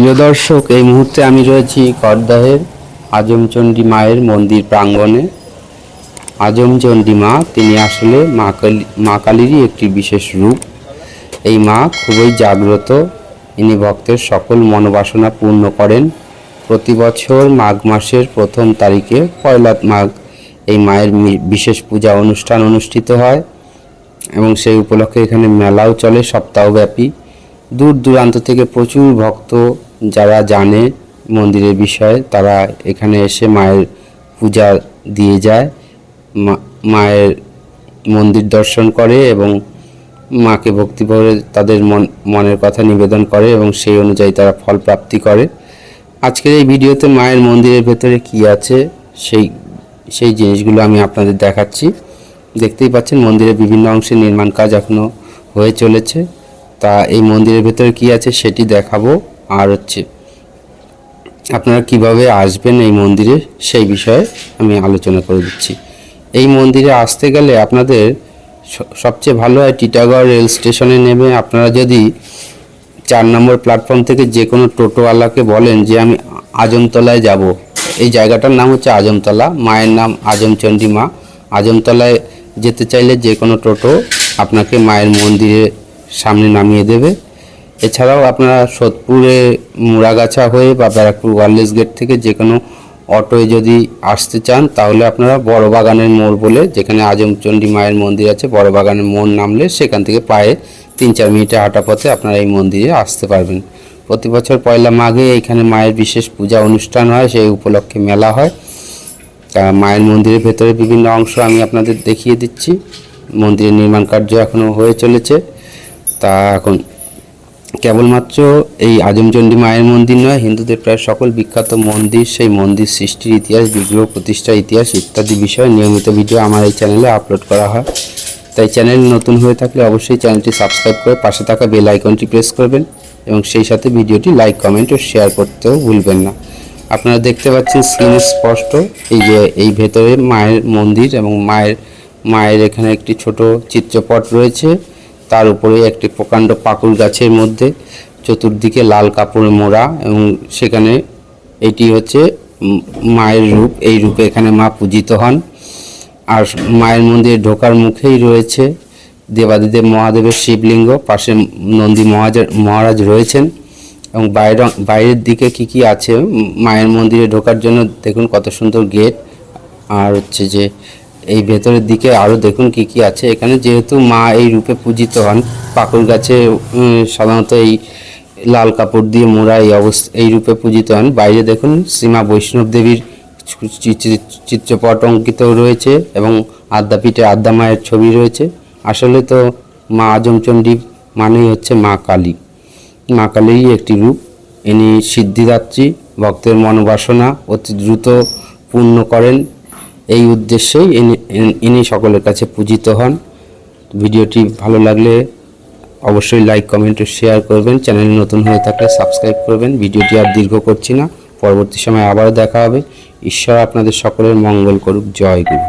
প্রিয় দর্শক, এই মুহূর্তে আমি রয়েছি করদাহের আজমচণ্ডী মায়ের মন্দির প্রাঙ্গণে। আজমচণ্ডী মা, তিনি আসলে মা কালী, মা কালীরই একটি বিশেষ রূপ। এই মা খুবই জাগ্রত, ইনি ভক্তের সকল মনোবাসনা পূর্ণ করেন। প্রতি বছর মাঘ মাসের প্রথম তারিখে পয়লা মাঘ এই মায়ের বিশেষ পূজা অনুষ্ঠান অনুষ্ঠিত হয় এবং সেই উপলক্ষে এখানে মেলাও চলে সপ্তাহব্যাপী। দূর দূরান্ত থেকে প্রচুর ভক্ত যারা জানে মন্দিরের বিষয়ে, তারা এখানে এসে মায়ের পূজা দিয়ে যায়। মায়ের মন্দির দর্শন করে এবং মাকে ভক্তি করে তাদের মন, মনের কথা নিবেদন করে এবং সেই অনুযায়ী তারা ফল প্রাপ্তি করে। আজকের এই ভিডিওতে মায়ের মন্দিরের ভেতরে কি আছে, সেই সেই জিনিসগুলো আমি আপনাদের দেখাচ্ছি। দেখতেই পাচ্ছেন মন্দিরের বিভিন্ন অংশে নির্মাণ কাজ এখনও হয়ে চলেছে। তা এই মন্দিরের ভেতরে কি আছে সেটি দেখাবো। আর হচ্ছে আপনারা কীভাবে আসবেন এই মন্দিরে সেই বিষয়ে আমি আলোচনা করে দিচ্ছি। এই মন্দিরে আসতে গেলে আপনাদের সবচেয়ে ভালো হয় টিটাগড় রেল স্টেশনে নেমে আপনারা যদি চার নম্বর প্ল্যাটফর্ম থেকে যে কোনো টোটোওয়ালাকে বলেন যে আমি আজমতলায় যাব। এই জায়গাটার নাম হচ্ছে আজমতলা, মায়ের নাম আজমচণ্ডী মা আজমতলায় যেতে চাইলে যে কোনো টোটো আপনাকে মায়ের মন্দিরের সামনে নামিয়ে দেবে। এছাড়াও আপনারা সোদপুরে মুড়াগাছা হয়ে বা ব্যারাকপুর ওয়ারলেস গেট থেকে যে কোনো অটোয় যদি আসতে চান, তাহলে আপনারা বড় বাগানের মোড় বলে, যেখানে আজমচণ্ডী মায়ের মন্দির আছে বড় বাগানের মোড় নামলে সেখান থেকে পায়ে তিন চার মিনিটে হাঁটা পথে আপনারা এই মন্দিরে আসতে পারবেন। প্রতি বছর পয়লা মাঘে এখানে মায়ের বিশেষ পূজা অনুষ্ঠান হয়, সেই উপলক্ষে মেলা হয়। তা মায়ের মন্দিরের ভেতরে বিভিন্ন অংশ আমি আপনাদের দেখিয়ে দিচ্ছি। মন্দিরের নির্মাণ কার্য এখনও হয়ে চলেছে। তা এখন কেবলমাত্র এই আজমচণ্ডী মায়ের মন্দির নয়, হিন্দুদের প্রায় সকল বিখ্যাত মন্দির, সেই মন্দির সৃষ্টির ইতিহাস, বিগ্রহ প্রতিষ্ঠার ইতিহাস ইত্যাদি বিষয়ে নিয়মিত ভিডিও আমার এই চ্যানেলে আপলোড করা হয়। তাই চ্যানেল নতুন হয়ে থাকলে অবশ্যই চ্যানেলটি সাবস্ক্রাইব করে পাশে থাকা বেল আইকনটি প্রেস করবেন এবং সেই সাথে ভিডিওটি লাইক, কমেন্ট ও শেয়ার করতেও ভুলবেন না। আপনারা দেখতে পাচ্ছেন স্ক্রিনে স্পষ্ট, এই যে এই ভেতরে মায়ের মন্দির এবং মায়ের মায়ের এখানে একটি ছোট চিত্রপট রয়েছে। তার উপরে একটি প্রকাণ্ড পাকুড় গাছের মধ্যে, চতুর্দিকে লাল কাপড়ে মোড়া এবং সেখানে এটি হচ্ছে মায়ের রূপ। এই রূপে এখানে মা পূজিত হন। আর মায়ের মন্দিরে ঢোকার মুখেই রয়েছে দেবাদিদেব মহাদেবের শিবলিঙ্গ। পাশে নন্দী মহারাজ মহারাজ রয়েছেন। এবং বাইরে, বাইরের দিকে কি কি আছে মায়ের মন্দিরে ঢোকার জন্য দেখুন কত সুন্দর গেট। আর হচ্ছে যে এই ভেতরের দিকে আরও দেখুন কি কি আছে। এখানে যেহেতু মা এই রূপে পূজিত হন পাকুর গাছে সাধারণত এই লাল কাপড় দিয়ে মোড়া এই অবস্থা, এই রূপে পূজিত হন। বাইরে দেখুন শ্রীমা বৈষ্ণব দেবীর চিত্রপট অঙ্কিত রয়েছে এবং আদ্যাপীঠে আদ্যা মায়ের ছবি রয়েছে। আসলে তো মা আজমচণ্ডী মানেই হচ্ছে মা কালী। মা কালীরই একটি রূপ। ইনি সিদ্ধিদাত্রী, ভক্তের মনোবাসনা অতি দ্রুত পূর্ণ করেন। এই উদ্দেশ্যেই ইনি সকলের কাছে পূজিত হন। ভিডিওটি ভালো লাগলে অবশ্যই লাইক, কমেন্ট শেয়ার করবেন। চ্যানেলে নতুন হয়ে থাকলে সাবস্ক্রাইব করবেন। ভিডিওটি আর দীর্ঘ করছি না। পরবর্তী সময় আবারও দেখা হবে। ঈশ্বর আপনাদের সকলের মঙ্গল করুক। জয় গুরু।